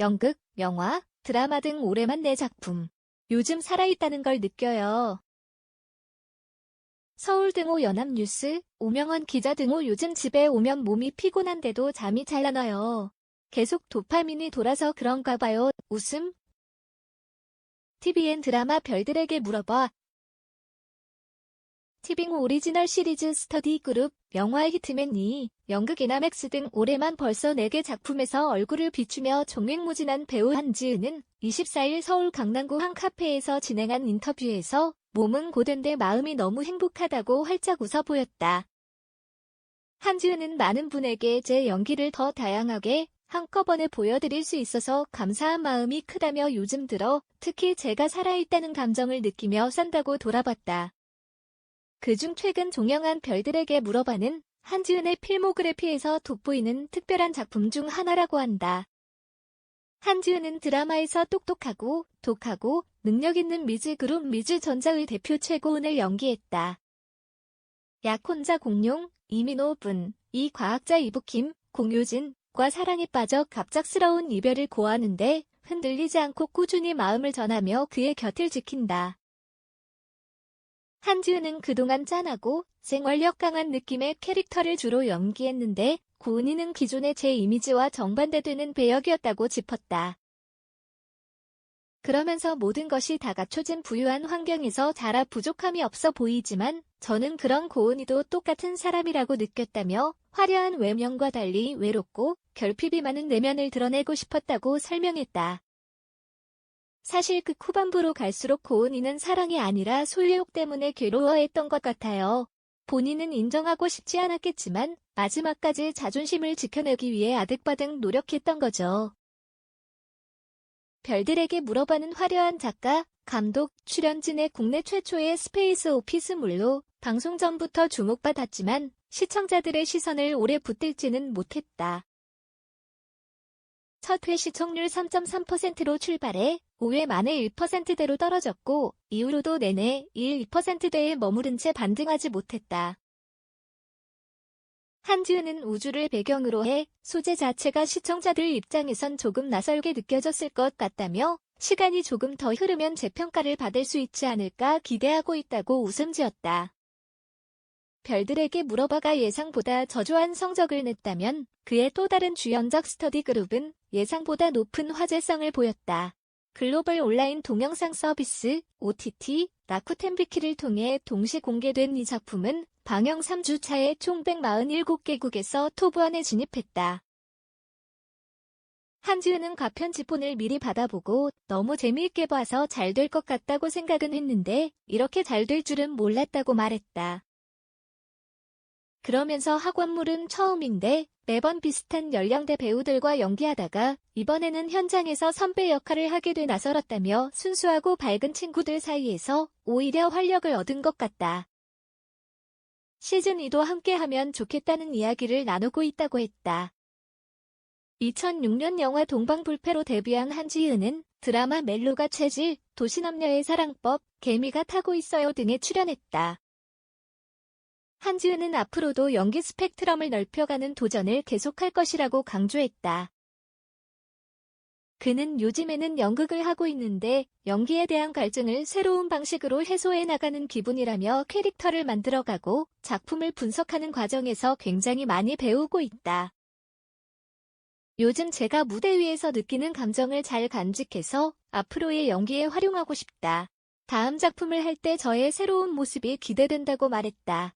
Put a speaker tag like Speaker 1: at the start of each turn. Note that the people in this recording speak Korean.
Speaker 1: 연극, 영화, 드라마 등 올해만 내 작품. 요즘 살아있다는 걸 느껴요. 서울 등호 연합뉴스, 오명원 기자 등호 요즘 집에 오면 몸이 피곤한데도 잠이 잘 안 와요. 계속 도파민이 돌아서 그런가 봐요. 웃음. TVN 드라마 별들에게 물어봐. 티빙 오리지널 시리즈 스터디 그룹, 영화 히트맨이 연극 에나맥스 등 올해만 벌써 4개 작품에서 얼굴을 비추며 종횡무진한 배우 한지은은 24일 서울 강남구 한 카페에서 진행한 인터뷰에서 몸은 고된데 마음이 너무 행복하다고 활짝 웃어 보였다. 한지은은 많은 분에게 제 연기를 더 다양하게 한꺼번에 보여드릴 수 있어서 감사한 마음이 크다며 요즘 들어 특히 제가 살아있다는 감정을 느끼며 산다고 돌아봤다. 그중 최근 종영한 별들에게 물어봐는 한지은의 필모그래피에서 돋보이는 특별한 작품 중 하나라고 한다. 한지은은 드라마에서 똑똑하고 독하고 능력 있는 미즈 그룹 미즈 전자의 대표 최고은을 연기했다. 약혼자 공룡, 이민호 분, 이 과학자 이북킴, 공효진과 사랑에 빠져 갑작스러운 이별을 고하는데 흔들리지 않고 꾸준히 마음을 전하며 그의 곁을 지킨다. 한지은은 그동안 짠하고 생활력 강한 느낌의 캐릭터를 주로 연기했는데 고은이는 기존의 제 이미지와 정반대되는 배역이었다고 짚었다. 그러면서 모든 것이 다 갖춰진 부유한 환경에서 자라 부족함이 없어 보이지만 저는 그런 고은이도 똑같은 사람이라고 느꼈다며 화려한 외면과 달리 외롭고 결핍이 많은 내면을 드러내고 싶었다고 설명했다. 사실 그 후반부로 갈수록 고은이는 사랑이 아니라 소유욕 때문에 괴로워했던 것 같아요. 본인은 인정하고 싶지 않았겠지만 마지막까지 자존심을 지켜내기 위해 아득바득 노력했던 거죠. 별들에게 물어봐는 화려한 작가, 감독, 출연진의 국내 최초의 스페이스 오피스물로 방송 전부터 주목받았지만 시청자들의 시선을 오래 붙들지는 못했다. 첫 회 시청률 3.3%로 출발해 5회 만에 1%대로 떨어졌고 이후로도 내내 1, 2%대에 머무른 채 반등하지 못했다. 한지은은 우주를 배경으로 해 소재 자체가 시청자들 입장에선 조금 낯설게 느껴졌을 것 같다며 시간이 조금 더 흐르면 재평가를 받을 수 있지 않을까 기대하고 있다고 웃음 지었다. 별들에게 물어봐가 예상보다 저조한 성적을 냈다면 그의 또 다른 주연작 스터디 그룹은 예상보다 높은 화제성을 보였다. 글로벌 온라인 동영상 서비스 OTT 라쿠텐 비키를 통해 동시 공개된 이 작품은 방영 3주 차에 총 147개국에서 톱1에 진입했다. 한지은은 가편 지폰을 미리 받아보고 너무 재미있게 봐서 잘 될 것 같다고 생각은 했는데 이렇게 잘 될 줄은 몰랐다고 말했다. 그러면서 학원물은 처음인데 매번 비슷한 연령대 배우들과 연기하다가 이번에는 현장에서 선배 역할을 하게 돼 나설었다며 순수하고 밝은 친구들 사이에서 오히려 활력을 얻은 것 같다. 시즌2도 함께하면 좋겠다는 이야기를 나누고 있다고 했다. 2006년 영화 동방불패로 데뷔한 한지은은 드라마 멜로가 체질, 도시남녀의 사랑법, 개미가 타고 있어요 등에 출연했다. 한지은은 앞으로도 연기 스펙트럼을 넓혀가는 도전을 계속할 것이라고 강조했다. 그는 요즘에는 연극을 하고 있는데 연기에 대한 갈증을 새로운 방식으로 해소해 나가는 기분이라며 캐릭터를 만들어가고 작품을 분석하는 과정에서 굉장히 많이 배우고 있다. 요즘 제가 무대 위에서 느끼는 감정을 잘 간직해서 앞으로의 연기에 활용하고 싶다. 다음 작품을 할 때 저의 새로운 모습이 기대된다고 말했다.